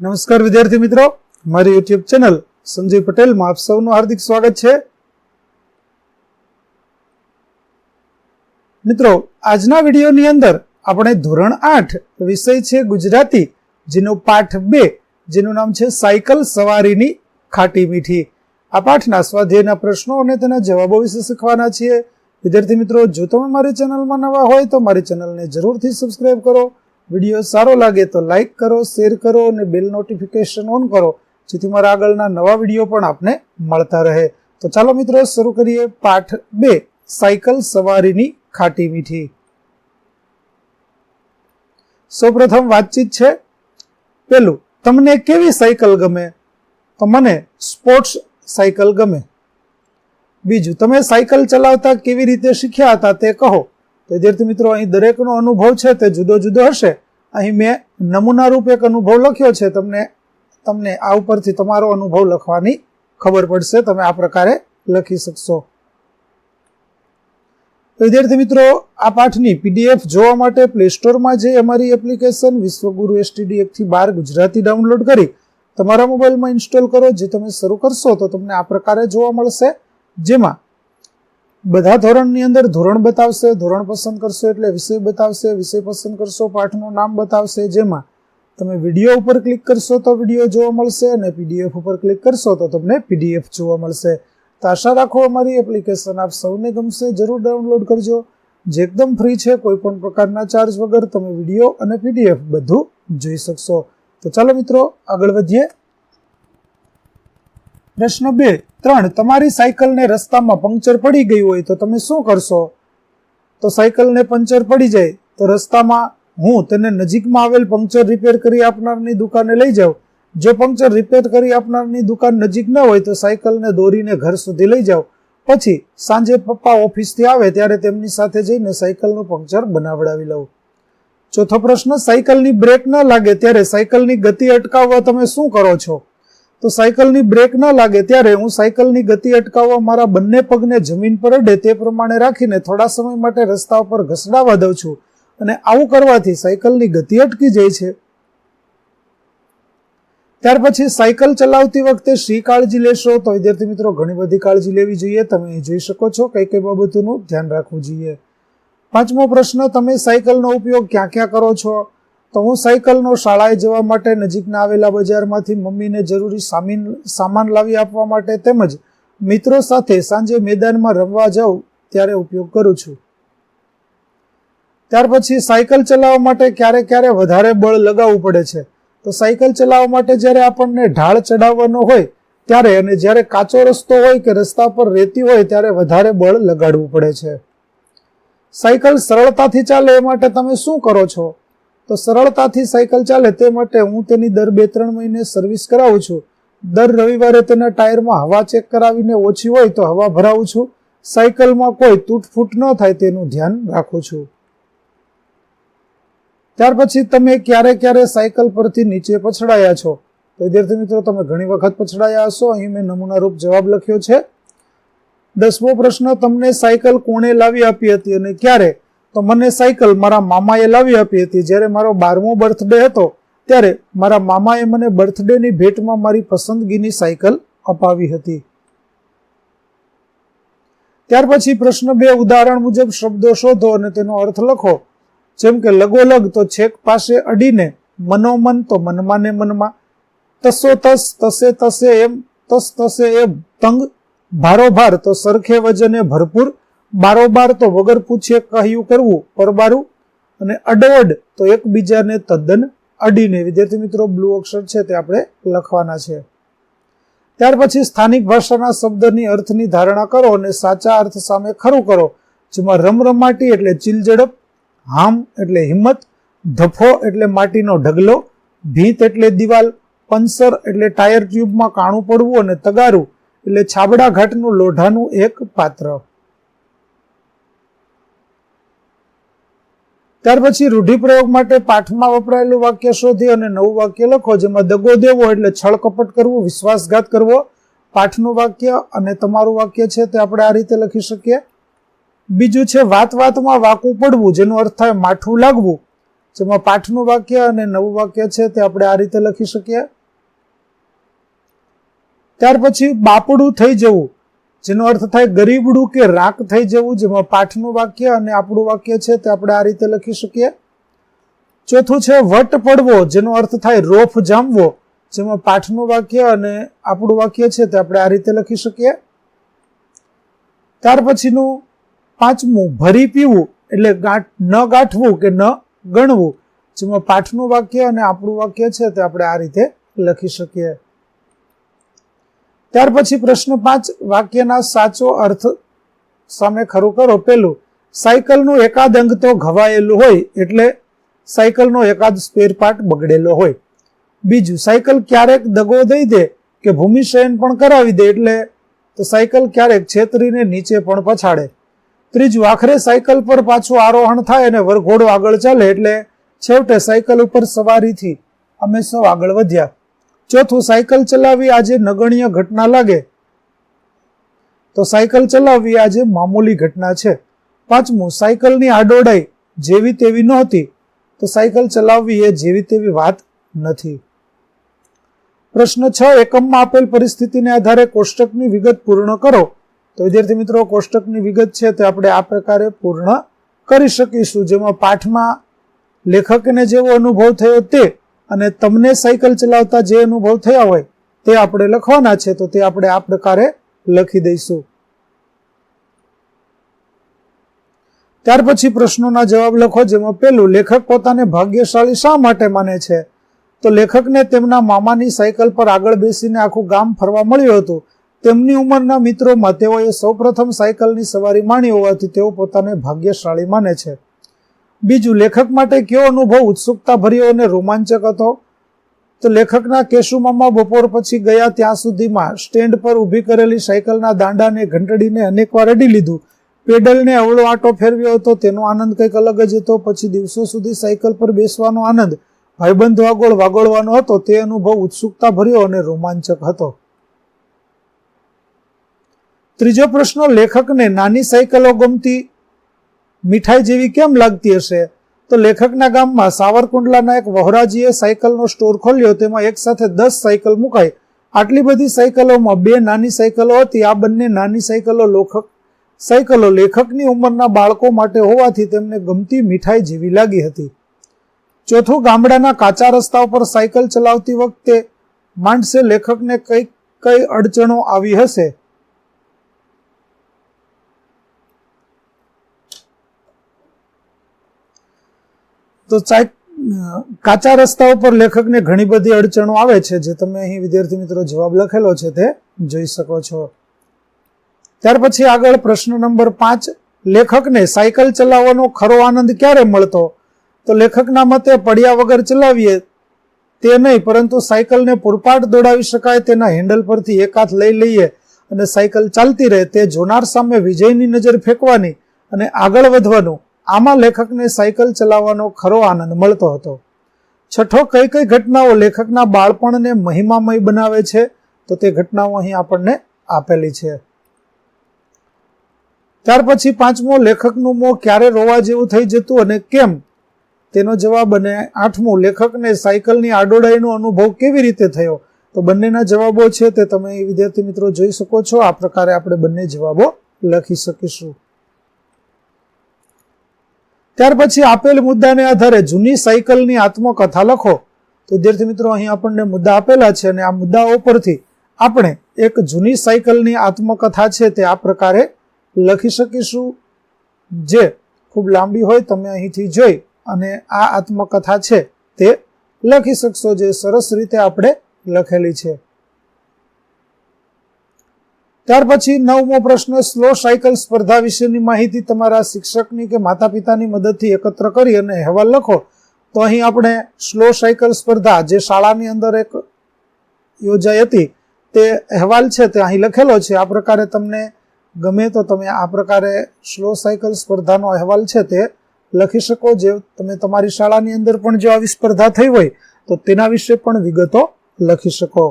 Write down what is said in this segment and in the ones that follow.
નમસ્કાર વિદ્યાર્થી મિત્રો. મારી યુટ્યુબ ચેનલ સંજય પટેલમાં આપ સૌનું હાર્દિક સ્વાગત છે. મિત્રો, આજના વિડીયોની અંદર આપણે ધોરણ આઠ વિષય છે ગુજરાતી, જેનો પાઠ બે, જેનું નામ છે સાયકલ સવારીની ખાટી મીઠી. આ પાઠના સ્વાધ્યાયના પ્રશ્નો અને તેના જવાબો વિશે શીખવાના છીએ. વિદ્યાર્થી મિત્રો, જો તમે મારી ચેનલમાં નવા હોય તો મારી ચેનલને જરૂરથી સબસ્ક્રાઇબ કરો. વીડિયો સારો લાગે તો લાઈક કરો, શેર કરો અને બેલ નોટિફિકેશન ઓન કરો, જેથી મારા આગળના નવા વીડિયો પણ આપને મળતા રહે. તો ચાલો મિત્રો, શરૂ કરીએ પાઠ બે, સાયકલ સવારીની ખાટી મીઠી. સૌપ્રથમ વાતચીત છે, પેલું, તમને કેવી સાયકલ ગમે? તો મને, સ્પોર્ટ્સ સાયકલ ગમે. બીજું, તમે સાયકલ ચલાવતા કેવી રીતે શીખ્યા હતા તે કહો. વિદ્યાર્થી મિત્રો, અહીં દરેકનો અનુભવ છે તે જુદો જુદો હશે. અહીં મેં નમૂના રૂપ એક અનુભવ લખ્યો છે. તમને તમને આ ઉપરથી તમારો અનુભવ લખવાની ખબર પડશે. તમે આ પ્રકારે લખી શકશો. વિદ્યાર્થી મિત્રો, આ પાઠની પીડીએફ જોવા માટે પ્લે સ્ટોરમાં જે અમારી એપ્લિકેશન વિશ્વગુરુ એસટીડી એકથી બાર ગુજરાતી ડાઉનલોડ કરી, તમારા મોબાઈલમાં ઇન્સ્ટોલ કરો. જે તમે શરૂ કરશો તો તમને આ પ્રકારે જોવા મળશે. જેમાં બધા ધોરણની અંદર ધોરણ બતાવશે, ધોરણ પસંદ કરશો એટલે વિષય બતાવશે, વિષય પસંદ કરશો, પાઠનું નામ બતાવશે, જેમાં તમે વીડિયો ઉપર ક્લિક કરશો તો વીડિયો જોવા મળશે અને પીડીએફ ઉપર ક્લિક કરશો તો તમને પીડીએફ જોવા મળશે. તો આશા રાખો અમારી એપ્લિકેશન આપ સૌને ગમશે, જરૂર ડાઉનલોડ કરજો. જે એકદમ ફ્રી છે, કોઈ પણ પ્રકારના ચાર્જ વગર તમે વીડિયો અને પીડીએફ બધું જોઈ શકશો. તો ચાલો મિત્રો, આગળ વધીએ. પ્રશ્ન બે, ત્રણ, તમારી સાયકલને રસ્તામાં પંક્ચર પડી ગઈ હોય તો તમે શું કરશો? તો સાયકલને પંક્ચર પડી જાય, તો રસ્તામાં હું તેને નજીકમાં આવેલ પંક્ચર રિપેર કરી આપનારની દુકાને લઈ જાઉં. જો પંક્ચર રિપેર કરી આપનારની દુકાન નજીક ન હોય તો સાયકલને દોરીને ઘર સુધી લઈ જાઉં. પછી સાંજે પપ્પા ઓફિસથી આવે ત્યારે તેમની સાથે જઈને સાયકલનું પંક્ચર બનાવડાવી લઉં. ચોથો પ્રશ્ન, સાયકલની બ્રેક ન લાગે ત્યારે સાયકલની ગતિ અટકાવવા તમે શું કરો છો? તો સાયકલની બ્રેક ન લાગે ત્યારે હું સાયકલની ગતિ અટકાવવા મારા બંને પગને જમીન પર અડે તે પ્રમાણે રાખીને થોડા સમય માટે રસ્તા ઉપર ઘસડાવા દઉં છું અને આવું કરવાથી સાયકલની ગતિ અટકી જાય છે. ત્યાર પછી સાયકલ ચલાવતી વખતે શી કાળજી લેશો. તો વિદ્યાર્થી મિત્રો, ઘણી બધી કાળજી લેવી જોઈએ. તમે જોઈ શકો છો કઈ કઈ બાબતોનું ધ્યાન રાખવું જોઈએ. પાંચમો પ્રશ્ન, તમે સાયકલનો ઉપયોગ ક્યાં ક્યાં કરો છો? તો હું સાયકલનો શાળાએ જવા માટે નજીકના આવેલા બજારમાંથી મમ્મીને જરૂરી સામીન સામાન લાવી આપવા માટે તેમજ મિત્રો સાથે સાંજે મેદાનમાં રમવા જાઉં ત્યારે ઉપયોગ કરું છું. ત્યાર પછી સાયકલ ચલાવવા માટે ક્યારે ક્યારે વધારે બળ લગાવવું પડે છે. તો સાયકલ ચલાવવા માટે જ્યારે આપણને ઢાળ ચડાવવાનો હોય ત્યારે અને જ્યારે કાચો રસ્તો હોય કે રસ્તા પર રેતી હોય ત્યારે વધારે બળ લગાડવું પડે છે. સાયકલ સરળતાથી ચાલે એ માટે તમે શું કરો છો? તો સરળતાથી સાયકલ ચાલે તે માટે હું તેની દર બે ત્રણ મહિને સર્વિસ કરાવું છું. દર રવિવારે તેના ટાયરમાં હવા ચેક કરાવીને ઓછી હોય તો હવા ભરાવું છું. સાયકલમાં કોઈ તૂટફૂટ ન થાય તેનું ધ્યાન રાખું છું. ત્યાર પછી તમે ક્યારે ક્યારે સાયકલ પરથી નીચે પછડાયા છો. તો વિદ્યાર્થી મિત્રો, તમે ઘણી વખત પછડાયા હશો. અહીં મેં નમૂનારૂપ જવાબ લખ્યો છે. દસમો પ્રશ્ન, તમને સાયકલ કોણે લાવી આપી હતી અને ક્યારે? તો મને સાયકલ મારા મામાએ લાવી આપી હતી. જ્યારે મારો બારમો બર્થડે હતો, ત્યારે મારા મામાએ મને બર્થડેની ભેટમાં મારી પસંદગીની સાયકલ અપાવી હતી. ત્યાર પછી પ્રશ્ન બે ઉદાહરણ મુજબ શબ્દો શોધો અને તેનો અર્થ લખો. જેમ કે, લગોલગ તો છેક પાસે અડીને, મનોમન તો મનમાં ને મનમાં. તસો તસ, તસે તસે એમ, તસ તસે એમ. તંગ, ભારોભાર તો સરખે વજને ભરપૂર. બારોબાર તો વગર પૂછે કહ્યું કરવું, પરબારું અને અડવડ તો એકબીજાને તદ્દન અડીને. વિદ્યાર્થી મિત્રો, બ્લુ અક્ષર છે તે આપણે લખવાના છે. ત્યાર પછી સ્થાનિક ભાષાના શબ્દની અર્થની ધારણા કરો અને સાચા અર્થ સામે ખરું કરો, જેમાં રમરમાટી એટલે ચીલઝડપ હામ એટલે હિંમત, ધફો એટલે માટીનો ઢગલો, ભીત એટલે દિવાલ, પંસર એટલે ટાયર ટ્યુબમાં કાણું પડવું અને તગારું એટલે છાબડા ઘાટનું લોઢાનું એક પાત્ર. ત્યાર પછી રૂઢિપ્રયોગ માટે પાઠમાં વપરાયેલું વાક્ય શોધી અને નવું વાક્ય લખો, જેમાં દગો દેવો એટલે છળ કપટ કરવું, વિશ્વાસઘાત કરવો. પાઠનું વાક્ય અને તમારું વાક્ય છે તે આપણે આ રીતે લખી શકીએ. બીજું છે વાત વાતમાં વાકું પડવું, જેનો અર્થ થાય માઠું લાગવું. જેમાં પાઠનું વાક્ય અને નવું વાક્ય છે તે આપણે આ રીતે લખી શકીએ. ત્યાર પછી બાપડું થઈ જવું. જેનો અર્થ થાય ગરીબડું કે રાખ થઈ જવું, જેમાં પાઠનું વાક્ય અને આપણું વાક્ય છે તે આપણે આ રીતે લખી શકીએ. ચોથું છે વટ પડવો, જેનો અર્થ થાય રોફ જામવો, જેમાં પાઠનું વાક્ય અને આપણું વાક્ય છે તે આપણે આ રીતે લખી શકીએ. ત્યાર પછીનું પાંચમું, ભરી પીવું, એટલે ગાંઠ, ન ગાંઠવું કે ન ગણવું, જેમાં પાઠનું વાક્ય અને આપણું વાક્ય છે તે આપણે આ રીતે લખી શકીએ. ત્યાર પછી પ્રશ્ન પાંચ, વાક્યના સાચો અર્થ સામે ખરું કરો. પેલું સાયકલનું એકાદ અંગ તો ઘવાયેલું હોય, એટલે સાયકલનો એકાદ સ્પેર પાર્ટ બગડેલો હોય. બીજું, સાયકલ ક્યારેક દગો દઈ દે કે ભૂમિશયન પણ કરાવી દે, એટલે તો સાયકલ ક્યારેક છેતરીને નીચે પણ પછાડે. ત્રીજું, આખરે સાયકલ પર પાછું આરોહણ થાય અને વરઘોડો આગળ ચાલે, એટલે છેવટે સાયકલ ઉપર સવારીથી અમે સૌ આગળ વધ્યા. ચોથું સાયકલ ચલાવવી આજે નગણ્ય ઘટના લાગે. તો સાયકલ ચલાવવી આજે મામૂલી ઘટના છે. પાંચમું, સાયકલની આડોડાઈ જેવી તેવી નહોતી. તો સાયકલ ચલાવવી એ જેવી તેવી વાત નથી. પ્રશ્ન છ, એકમમાં આપેલ પરિસ્થિતિને આધારે કોષ્ટકની વિગત પૂર્ણ કરો. તો વિદ્યાર્થી મિત્રો, કોષ્ટકની વિગત છે તે આપણે આ પ્રકારે પૂર્ણ કરી શકીશું. જેમાં પાઠમાં લેખકને જેવો અનુભવ થયો તે અને તમને સાયકલ ચલાવતા જે અનુભવ થયા હોય, તે આપણે લખવાના છે, તો તે આપણે આ પ્રકારે લખી દઈશું. ત્યાર પછી પ્રશ્નોના જવાબ લખો, જેમાં પેલું લેખક પોતાને ભાગ્યશાળી શા માટે માને છે? તો લેખકને તેમના મામાની સાયકલ પર આગળ બેસીને આખું ગામ ફરવા મળ્યું હતું. તેમની ઉંમરના મિત્રોમાં તેઓએ સૌપ્રથમ સાયકલની સવારી માણી હોવાથી તેઓ પોતાને ભાગ્યશાળી માને છે. બીજું, લેખક માટે કયો અનુભવ ઉત્સુકતા ભર્યો અને રોમાંચક હતો? તો લેખકના કેશુમામા બપોર પછી ગયા ત્યાં સુધીમાં સ્ટેન્ડ પર ઊભી કરેલી સાયકલના દાંડાને ઘંટડીને અનેકવાર અડી લીધું. પેડલને અવળો આટો ફેરવ્યો હતો, તેનો આનંદ કંઈક અલગ જ હતો. પછી દિવસો સુધી સાયકલ પર બેસવાનો આનંદ, ભાઈબંધ વાગોળ વાગોળવાનો હતો. તે અનુભવ ઉત્સુકતા ભર્યો અને રોમાંચક હતો. ત્રીજો પ્રશ્ન, લેખકને નાની સાયકલો ગમતી મીઠાઈ જેવી કેમ લાગતી હશે? તો લેખકના ગામમાં સાવરકુંડલાના એક વહોરાજીએ સાયકલનો સ્ટોર ખોલ્યો. તેમાં એક સાથે દસ સાયકલ મુકાઈ. આટલી બધી સાયકલોમાં બે નાની સાયકલો હતી. આ બંને નાની સાયકલો લેખક સાયકલો લેખકની ઉંમરના બાળકો માટે હોવાથી તેમને ગમતી મીઠાઈ જેવી લાગી હતી. ચોથું, ગામડાના કાચા રસ્તા ઉપર સાયકલ ચલાવતી વખતે માણસે લેખકને કઈ કઈ અડચણો આવી હશે. તો કાચા રસ્તા ઉપર લેખકને ઘણી બધી અડચણો આવે છે જે તમે અહીં વિદ્યાર્થી મિત્રો જવાબ લખેલો છે તે જોઈ શકો છો. ત્યાર પછી આગળ પ્રશ્ન નંબર પાંચ, લેખકને સાયકલ ચલાવવાનો ખરો આનંદ ક્યારે મળતો? તો લેખકના મતે પડ્યા વગર ચલાવીએ તે નહીં, પરંતુ સાયકલને પૂરપાટ દોડાવી શકાય તેના હેન્ડલ પરથી એક હાથ લઈ લઈએ અને સાયકલ ચાલતી રહે તે જોનાર સામે વિજયની નજર ફેંકવાની અને આગળ વધવાનું આમાં લેખકને સાયકલ ચલાવવાનો ખરો આનંદ મળતો હતો. છઠ્ઠો કઈ કઈ ઘટનાઓ લેખકના બાળપણને મહિમામય બનાવે છે, તો તે ઘટનાઓ અહીં આપણને આપેલી છે. ત્યાર પછી પાંચમો, લેખકનું મોં ક્યારે રોવા જેવું થઈ જતું અને કેમ? તેનો જવાબ અને આઠમું, લેખકને સાયકલની આડોડાઈનો અનુભવ કેવી રીતે થયો? તો બંનેના જવાબો છે તે તમે વિદ્યાર્થી મિત્રો જોઈ શકો છો. આ પ્રકારે આપણે બંને જવાબો લખી શકીશું. ત્યાર પછી આપેલ મુદ્દાને આધારે જૂની સાયકલની આત્મકથા લખો. તો વિદ્યાર્થી મિત્રો, અહીં આપણને મુદ્દા આપેલા છે અને આ મુદ્દાઓ પરથી આપણે એક જૂની સાયકલની આત્મકથા છે તે આ પ્રકારે લખી શકીશું. જે ખૂબ લાંબી હોય તમે અહીંથી જોઈ અને આ આત્મકથા છે તે લખી શકશો, જે સરસ રીતે આપણે લખેલી છે. ત્યાર પછી નવમો પ્રશ્ન, સ્લો સાયકલ સ્પર્ધા વિશેની માહિતી તમારા શિક્ષકની કે માતા પિતાની મદદથી એકત્ર કરી અને અહેવાલ લખો. તો અહીં આપણે સ્લો સાયકલ સ્પર્ધા જે શાળાની અંદર એક યોજાઈ હતી, તે અહેવાલ છે તે અહીં લખેલો છે. આ પ્રકારે તમને ગમે તો તમે આ પ્રકારે સ્લો સાયકલ સ્પર્ધાનો અહેવાલ છે તે લખી શકો. જે તમે તમારી શાળાની અંદર પણ જો આવી સ્પર્ધા થઈ હોય, તો તેના વિશે પણ વિગતો લખી શકો.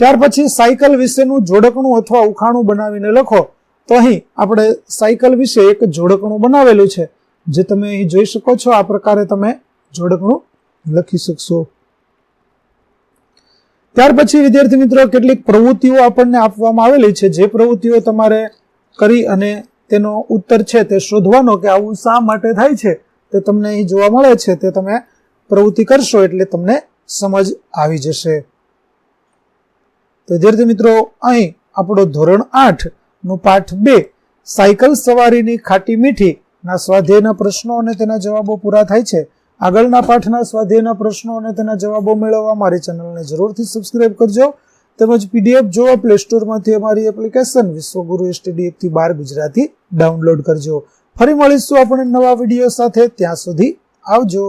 ત્યાર પછી સાયકલ વિશેનું જોડકણું અથવા ઉખાણું બનાવીને લખો. તો અહીં આપણે સાયકલ વિશે એક જોડકણું બનાવેલું છે, જે તમે અહીં જોઈ શકો છો. આ પ્રકારે તમે જોડકણું લખી શકશો. ત્યાર પછી, વિદ્યાર્થી મિત્રો, કેટલીક પ્રવૃત્તિઓ આપણને આપવામાં આવેલી છે. જે પ્રવૃત્તિઓ તમારે કરી અને તેનો ઉત્તર છે તે શોધવાનો કે આવું શા માટે થાય છે, તે તમને અહીં જોવા મળે છે. તે તમે પ્રવૃત્તિ કરશો એટલે તમને સમજ આવી જશે. વિદ્યાર્થી મિત્રો, અહીં આપણો ધોરણ આઠનું પાઠ બે, સાયકલ સવારીની ખાટી મીઠી ના સ્વાધ્યાયના પ્રશ્નો અને તેના જવાબો પૂરા થાય છે. આગળના પાઠના સ્વાધ્યાયના પ્રશ્નો અને તેના જવાબો મેળવવા મારી ચેનલને જરૂરથી સબસ્ક્રાઇબ કરજો. તેમજ પીડીએફ જોવા પ્લે સ્ટોરમાંથી અમારી એપ્લિકેશન વિશ્વગુરુ એસટીડીએફથી બાર ગુજરાતી ડાઉનલોડ કરજો. ફરી મળીશું આપણે નવા વીડિયો સાથે. ત્યાં સુધી આવજો.